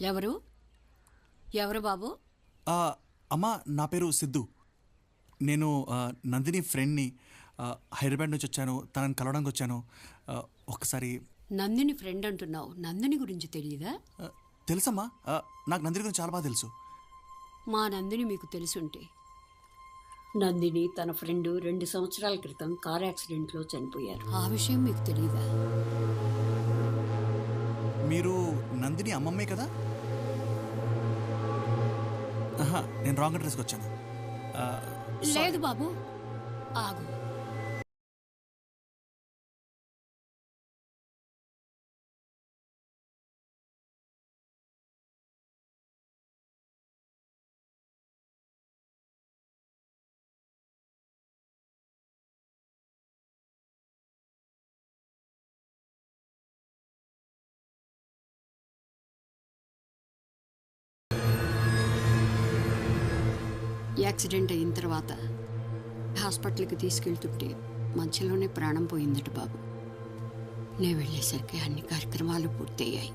ఎవరు? ఎవరు బాబు? ఆ, అమ్మా నా పేరు సిద్ధు. నేను నందిని ఫ్రెండ్ని హైదరాబాద్ నుంచి వచ్చాను తనని కలవడానికి వచ్చాను. ఒకసారి నందిని ఫ్రెండ్ అంటున్నావు. నందిని గురించి తెలియదా తెలుసమ్మా. నాకు నందిని గురించి చాలా బాగా తెలుసు. మా నందిని మీకు తెలుసుంటే. నందిని తన ఫ్రెండ్ రెండు సంవత్సరాల క్రితం కార్ యాక్సిడెంట్లో చనిపోయారు. ఆ విషయం మీకు తెలియదా మీరు నందిని అమ్మమ్మే కదా? నేను రాంగ్ అడ్రస్కి వచ్చాను. లేదు బాబు. ఆగు. యాక్సిడెంట్ అయిన తర్వాత హాస్పిటల్కి తీసుకెళ్తుంటే మధ్యలోనే ప్రాణం పోయిందట బాబు. నేను వెళ్ళేసరికి అన్ని కార్యక్రమాలు పూర్తయ్యాయి.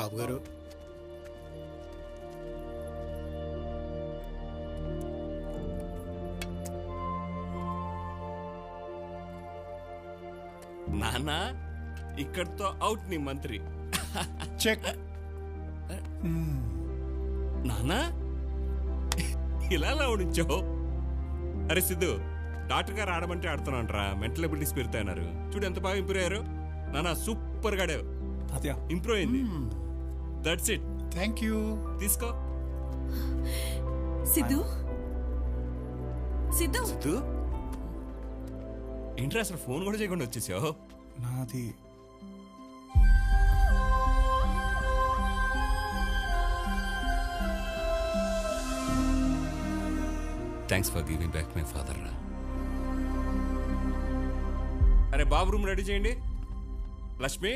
బాబు గారు నాన్న ఇక్కడితో అవుట్ నీ మంత్రి. చెక్. నానా ఇలా ఉంచావు అరే సిద్ధు డాక్టర్ గారు ఆడమంటే ఆడుతున్నాంట్రా మెంటల్ అబిలిటీస్ పెరుగుతాయన్నారు. చూడు ఎంత బాగా ఇంప్రూవ్ అయ్యారు. నానా సూపర్ గాడే తాతయ్య ఇంప్రూవ్ అయింది. దట్స్ ఇట్ థ్యాంక్ యూ తీసుకో సిద్ధు? సిద్ధు? సిద్ధు? ఏంట్రా అసలు ఫోన్ కూడా చేయకుండా వచ్చేసావు? నాది. Thanks for giving back my father రా అరే బాబు రూమ్ రెడీ చేయండి. లక్ష్మి?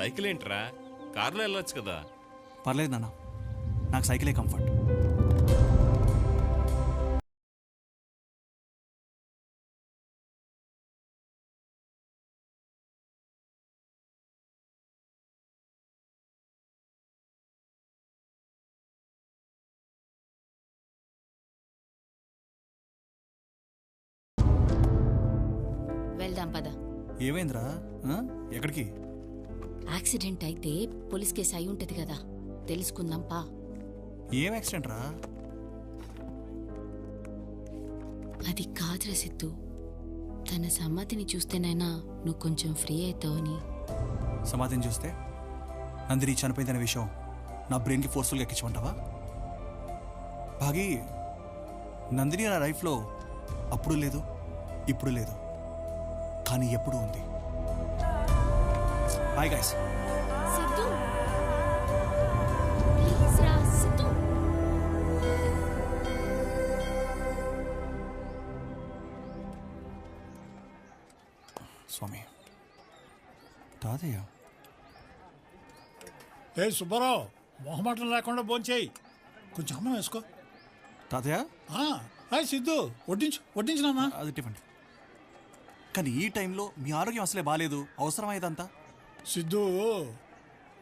సైకిల్ ఏంట్రా? కార్లో వెళ్ళొచ్చు కదా. పర్లేదు నాన్న. నాకు సైకిలే కంఫర్ట్. వెళ్దాం పద. ఏమైందిరా? ఎక్కడికి? యాక్సిడెంట్ అయితే పోలీస్ కేసు అయి ఉంటది కదా. తెలుసుకుందాం పా. ఏం యాక్సిడెంట్ రా? అది కాదురా సిద్ధు. తన సమ్మతిని చూస్తేనైనా నువ్వు కొంచెం ఫ్రీ అవుతావని సమాధిని చూస్తే? నందిని చనిపోయిందనే విషయం నా బ్రెయిన్కి ఫోర్స్ఫుల్గా ఎక్కించమంటావా? భాగి నందిని నా లైఫ్లో అప్పుడు లేదు ఇప్పుడు లేదు. కానీ ఎప్పుడు ఉంది? Bye guys Siddhu. ప్లీజ్ రా సిద్ధు. స్వామి తాతయ్య. ఏ సుబ్బారావు మొహమాటం లేకుండా భోంచేయి. కొంచెం అన్నం వేసుకో. తాతయ్య? హాయ్ సిద్ధు. వడ్డించు వడ్డించు నాన్న. అది ఇవ్వండి కానీ ఈ టైంలో మీ ఆరోగ్యం అసలే బాగాలేదు అవసరమా ఇదంతా? సిద్ధు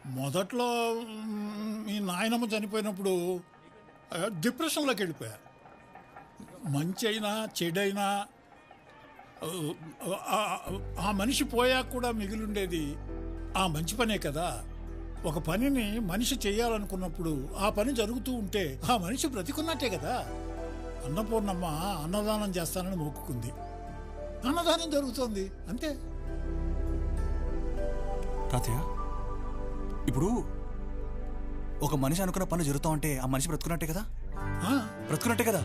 మొదట్లో మీ నాయనమ్మ చనిపోయినప్పుడు డిప్రెషన్లోకి వెళ్ళిపోయా. మంచి అయినా చెడైనా ఆ మనిషి పోయాక కూడా మిగిలిండేది ఆ మంచి పనే కదా. ఒక పనిని మనిషి చేయాలనుకున్నప్పుడు ఆ పని జరుగుతూ ఉంటే ఆ మనిషి బ్రతికున్నట్టే కదా. అన్నపూర్ణమ్మ అన్నదానం చేస్తానని మొక్కుకుంది. అన్నదానం జరుగుతోంది అంతే. తాతయ్య ఇప్పుడు ఒక మనిషి అనుకున్న పనులు జరుగుతూ ఉంటే ఆ మనిషి బ్రతుకున్నట్టే కదా? ఆ? బ్రతుకున్నట్టే కదా?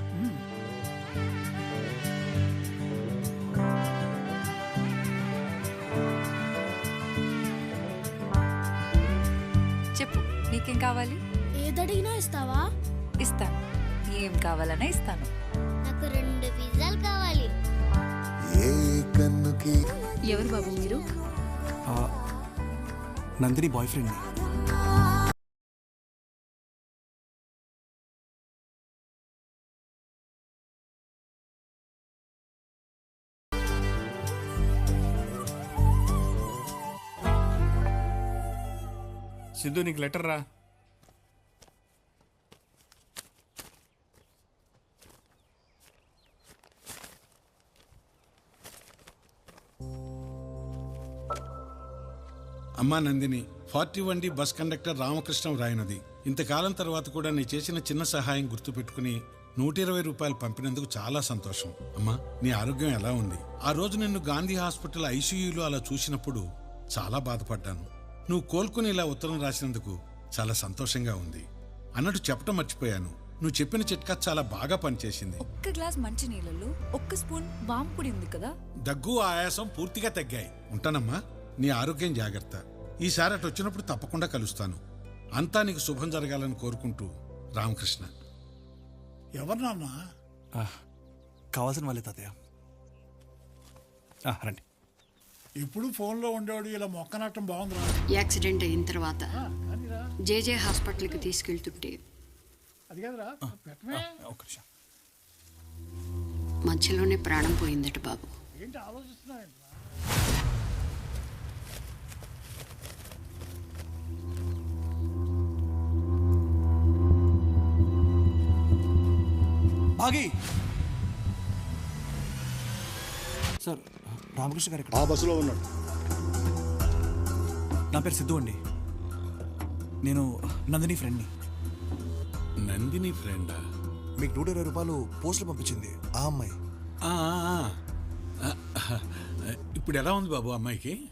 చెప్పు నీకేం కావాలి? ఏదడిగినా ఇస్తావా? ఇస్తాను ఏం కావాలన్నా ఇస్తాను. నాకు రెండు పిజ్జాలు కావాలి. ఎవరు బాబు మీరు? ఆ, నందిని బాయ్ ఫ్రెండ్ని సిద్ధు నీకు లెటర్ రా. అమ్మా Nandini forty one D bus conductor Ramakrishnam రాయనది. ఇంతకాలం తర్వాత కూడా నీ చేసిన చిన్న సహాయం గుర్తుపెట్టుకుని నూట ఇరవై రూపాయలు పంపినందుకు చాలా సంతోషం. అమ్మా నీ ఆరోగ్యం ఎలా ఉంది? ఆ రోజు నిన్ను గాంధీ హాస్పిటల్ ఐసీయూలో అలా చూసినప్పుడు చాలా బాధపడ్డాను. నువ్వు కోలుకుని ఇలా ఉత్తరం రాసినందుకు చాలా సంతోషంగా ఉంది. అన్నట్టు చెప్పటం మర్చిపోయాను. నువ్వు చెప్పిన చిట్కా చాలా బాగా పనిచేసింది. ఒక్క గ్లాస్ మంచి నీళ్ళలో ఒక్క స్పూన్ వామ్ పొడి ఉంది కదా? దగ్గు ఆయాసం పూర్తిగా తగ్గాయి. ఉంటానమ్మా నీ ఆరోగ్యం జాగ్రత్త. ఈసారి అటు వచ్చినప్పుడు తప్పకుండా కలుస్తాను. అంతా నీకు శుభం జరగాలని కోరుకుంటూ రామకృష్ణ. ఎవరు నాన్న? కావాల్సిన వాళ్ళే తాతయ్య. ఆ, రండి. ఇప్పుడు ఫోన్లో ఉండేవాడు ఇలా మొక్కనట్టం బాగుందిరా. యాక్సిడెంట్ అయిన తర్వాత జేజే హాస్పిటల్కి తీసుకెళ్తుంటే మధ్యలోనే ప్రాణం పోయిందట బాబు. ఏంటి ఆలోచిస్తున్నావు బాగి సార్ రామకృష్ణ గారు ఇక్కడ. ఆ బస్సులో ఉన్నాడు. నా పేరు సిద్ధు అండి. నేను నందిని ఫ్రెండ్ని. నందిని ఫ్రెండా? మీకు నూట ఇరవై రూపాయలు పోస్టులు పంపించింది ఆ అమ్మాయి. ఆ, ఆ, ఆ. ఇప్పుడు ఎలా ఉంది బాబు అమ్మాయికి?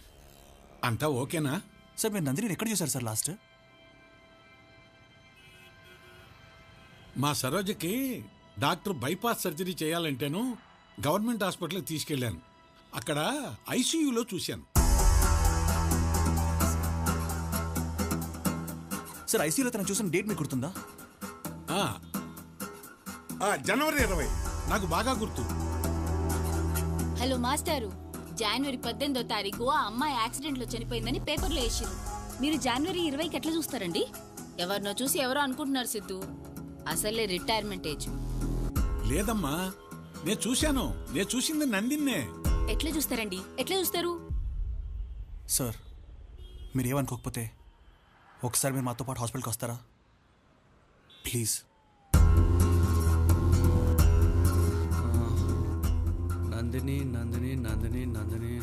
అంతా ఓకేనా? సార్ మీరు నందిని ఎక్కడ చూసారు సార్ లాస్ట్? మా సరోజకి డాక్టర్ బైపాస్ సర్జరీ చేయాలంటేను గవర్నమెంట్ హాస్పిటల్కి తీసుకెళ్ళాను. అక్కడ ఐసీయూలో చూశాను. సార్ ఐసీలో తను చూసిన డేట్ మీకు గుర్తుందా? ఆ. ఆ, జనవరి ఇరవై. నాకు బాగా గుర్తు. హలో మాస్టారు. జనవరి పద్దెనిమిదో తారీఖు ఆ అమ్మాయి యాక్సిడెంట్లో చనిపోయిందని పేపర్లో వేసిరు మీరు జనవరి ఇరవైకి ఎట్లా చూస్తారండి? ఎవరినో చూసి ఎవరో అనుకుంటున్నారు సిద్ధు. అసలే రిటైర్మెంట్ ఏజ్. లేదమ్మా నేను చూశాను. నేను చూసింది నందిన్నే. ఎట్లా చూస్తారండి? ఎట్లా చూస్తారు? సార్ మీరు ఏమనుకోకపోతే ఒకసారి మీరు మాతో పాటు హాస్పిటల్కి వస్తారా? ప్లీజ్. నందిని నందిని నందిని నందిని.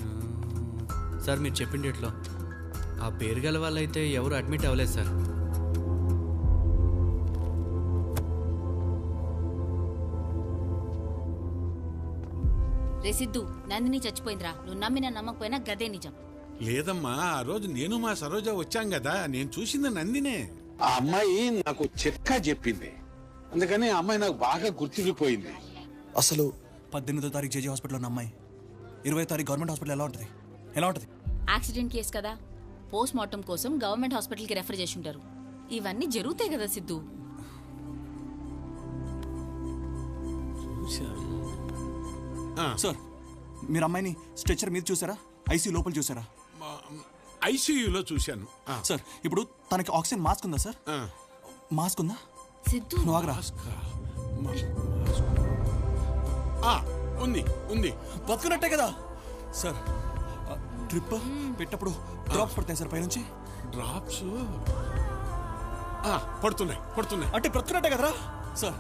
సార్ మీరు చెప్పిన డేట్లో ఆ పేరు గల వాళ్ళైతే ఎవరు అడ్మిట్ అవ్వలేదు సార్. రే సిద్ధు నందిని చచ్చిపోయిందిరా. నువ్వు నమ్మినా నమ్మకపోయినా గదే నిజం. లేదమ్మా ఆ రోజు నేను మా సరోజ వచ్చాం కదా నేను చూసింది నందినే. ఆ అమ్మాయి నాకు చిట్కా చెప్పింది. అందుకని ఆ అమ్మాయి నాకు బాగా గుర్తుండిపోయింది. అసలు పద్దెనిమిదో తారీఖు జేజీ హాస్పిటల్లో ఉన్న అమ్మాయి. ఇరవై తారీఖు గవర్నమెంట్ హాస్పిటల్ ఎలా ఉంటుంది? ఎలా ఉంటుంది? యాక్సిడెంట్ కేసు కదా. పోస్ట్ మార్టం కోసం గవర్నమెంట్ హాస్పిటల్కి రెఫర్ చేసి ఉంటారు ఇవన్నీ జరుగుతాయి కదా సిద్ధు. సార్ మీరు అమ్మాయిని స్ట్రెచర్ మీద చూసారా? ఐసీ లోపల చూసారా? ఐసీయూలో చూశాను. సార్ ఇప్పుడు తనకి ఆక్సిజన్ మాస్క్ ఉందా సార్. మాస్క్ ఉందా? సిద్ధు. ఆగరా. ఉంది ఉంది. బతుకున్నట్టే కదా. సార్ ట్రిప్ పెట్టప్పుడు డ్రాప్స్ పడతాయి సార్ పైనుంచి. డ్రాప్స్? పడుతున్నాయి పడుతున్నాయి. అంటే బ్రతుకున్నట్టే కదరా. సార్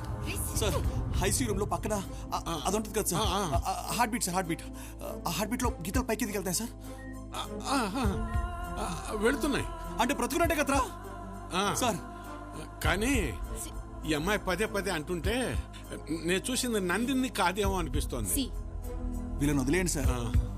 సార్ ఐసీ రూమ్లో పక్కన ఆ- అది ఉంటుంది కదా sir. Heart beat sir heart beat ఆ హార్ట్ బీట్లో గీతలు పైకి ఎదిగి వెళ్తాయి సార్? వెళుతున్నాయి. అంటే బ్రతుకున్నట్టే కదరా? సార్. కానీ ఈ అమ్మాయి పదే పదే అంటుంటే నేను చూసింది నందిని కాదేమో అనిపిస్తోంది. వీళ్ళని వదిలేయండి సార్.